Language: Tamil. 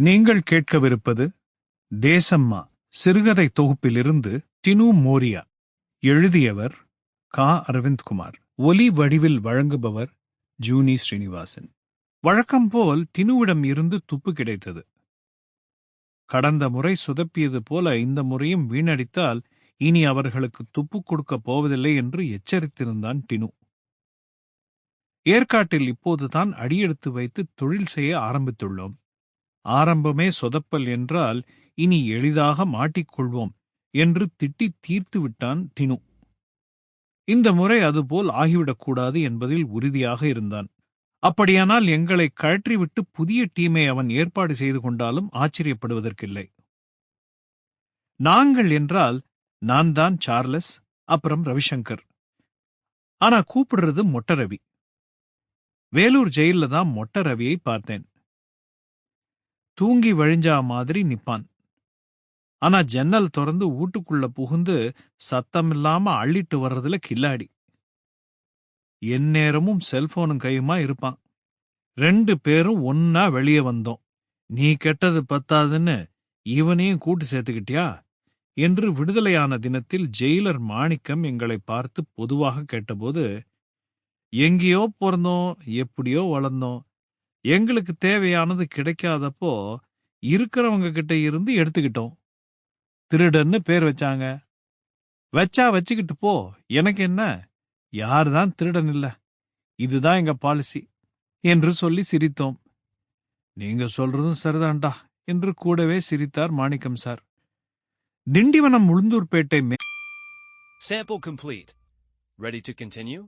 நீங்கள் கேட்கவிருப்பது தேசம்மா. சிறுகதை தொகுப்பிலிருந்து டினு மோரியா. எழுதியவர் கா. அரவிந்த்குமார். ஒலி வடிவில் வழங்குபவர் ஜூனி ஸ்ரீனிவாசன். வழக்கம் போல் டினுவிடம் இருந்து துப்பு கிடைத்தது. கடந்த முறை சுதப்பியது போல இந்த முறையும் வீணடித்தால் இனி அவர்களுக்கு துப்பு கொடுக்கப் போவதில்லை என்று எச்சரித்திருந்தான் டினு. ஏற்காட்டில் இப்போதுதான் அடியெடுத்து வைத்து தொழில் செய்ய ஆரம்பித்துள்ளோம். ஆரம்பமே சொதப்பல் என்றால் இனி எளிதாக மாட்டிக்கொள்வோம் என்று திட்டி தீர்த்து விட்டான் தினு. இந்த முறை அதுபோல் ஆகிவிடக்கூடாது என்பதில் உறுதியாக இருந்தான். அப்படியானால் எங்களை கழற்றிவிட்டு புதிய டீமை அவன் ஏற்பாடு செய்து கொண்டாலும் ஆச்சரியப்படுவதற்கில்லை. நாங்கள் என்றால் நான் தான் சார்லஸ் அப்புறம் ரவிசங்கர். ஆனா கூப்பிடுறது மொட்ட ரவி வேலூர் ஜெயில்ல தான் மொட்டரவியை பார்த்தேன். தூங்கி வழிஞ்சா மாதிரி நிப்பான். ஆனா ஜன்னல் திறந்து வீட்டுக்குள்ள புகுந்து சத்தமில்லாம அள்ளிட்டு வர்றதுல கில்லாடி. எந்நேரமும் செல்போனும் கையுமா இருப்பான். ரெண்டு பேரும் ஒன்னா வெளியே வந்தோம். நீ கெட்டது பத்தாதுன்னு இவனையும் கூட்டு சேர்த்துக்கிட்டியா? என்று விடுதலையான தினத்தில் ஜெயிலர் மாணிக்கம் எங்களை பார்த்து பொதுவாக கேட்டபோது எங்கேயோ பிறந்தோம் எப்படியோ வளர்ந்தோம். எங்களுக்கு தேவையானது கிடைக்காதப்போ இருக்கிறவங்க கிட்ட இருந்து எடுத்துக்கிட்டோம். திருடன்னு பேர் வச்சாங்க. வச்சா வச்சுக்கிட்டு போ. எனக்கு என்ன? யாருதான் திருடன் இல்ல. இதுதான் எங்க பாலிசி. என்று சொல்லி சிரித்தோம். நீங்க சொல்றதும் சரிதான்டா என்று கூடவே சிரித்தார் மாணிக்கம் சார். திண்டிவனம் உளுந்தூர்பேட்டை மே- Sample complete. Ready to continue?